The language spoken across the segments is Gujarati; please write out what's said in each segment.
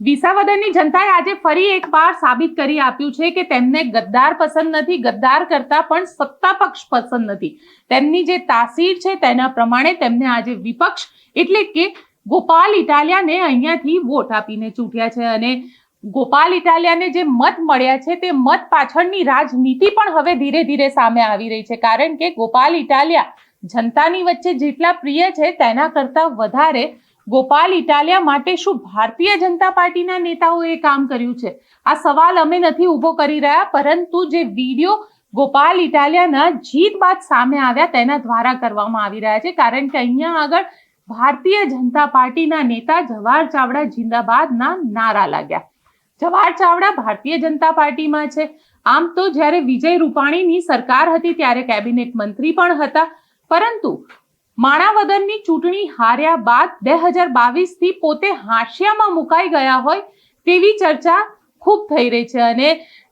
વિસાવદરની જનતાએ આજે ફરી એકવાર સાબિત કરી આપ્યું છે કે તેમને ગદ્દાર પસંદ નથી, ગદ્દાર કરતા પણ સત્તા પક્ષ પસંદ નથી. તેમની જે તાસીર છે તેના પ્રમાણે તેમને આજે વિપક્ષ એટલે કે ગોપાલ ઇટાલિયાને અહીંયાથી વોટ આપીને ચૂંટ્યા છે અને ગોપાલ ઇટાલિયાને જે મત મળ્યા છે તે મત પાછળની રાજનીતિ પણ હવે ધીરે ધીરે સામે આવી રહી છે. કારણ કે ગોપાલ ઇટાલિયા જનતાની વચ્ચે જેટલા પ્રિય છે તેના કરતા વધારે ગોપાલ ઇટાલિયા માટે શું ભારતીય જનતા પાર્ટીના નેતાઓએ કામ કર્યું છે? આ સવાલ અમે નથી ઊભો કરી રહ્યા, પરંતુ જે વીડિયો ગોપાલ ઇટાલિયાના જીત બાદ સામે આવ્યા તેના દ્વારા કરવામાં આવી રહ્યા છે. કારણ કે અહીંયા આગળ ભારતીય જનતા પાર્ટીના નેતા જવાહર ચાવડા જિંદાબાદના નારા લાગ્યા. જવાહર ચાવડા ભારતીય જનતા પાર્ટીમાં છે. આમ તો જ્યારે વિજય રૂપાણીની સરકાર હતી ત્યારે કેબિનેટ મંત્રી પણ હતા. પરંતુ માણાવદરની ચૂંટણી હાર્યા બાદ બે હજાર બાવીસથી પોતે હાંશિયામાં મુકાઈ ગયા હોય તેવી ચર્ચા ખૂબ થઈ રહી છે અને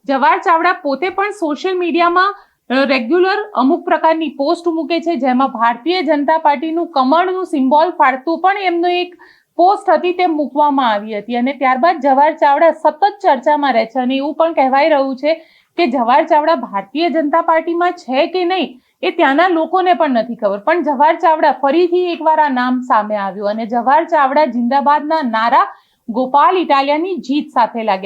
જવાહર ચાવડા પોતે પણ સોશિયલ મીડિયામાં રેગ્યુલર અમુક પ્રકારની પોસ્ટ મૂકે છે જેમાં ભારતીય જનતા પાર્ટીનું કમળનું સિમ્બોલ ફાડતું પણ એમનો એક પોસ્ટ હતી તે મૂકવામાં આવી હતી અને ત્યારબાદ જવાહર ચાવડા સતત ચર્ચામાં રહે છે અને એવું પણ કહેવાય રહ્યું છે કે જવાહર ચાવડા ભારતીય જનતા પાર્ટીમાં છે કે નહીં એ ત્યાંના લોકોને પણ નથી ખબર. પણ જવાહર ચાવડા ફરીથી એકવાર આ નામ સામે આવ્યું અને જવાહર ચાવડા જિંદાબાદના નારા ગોપાલ ઇટાલિયાની જીત સાથે લાગ્યા.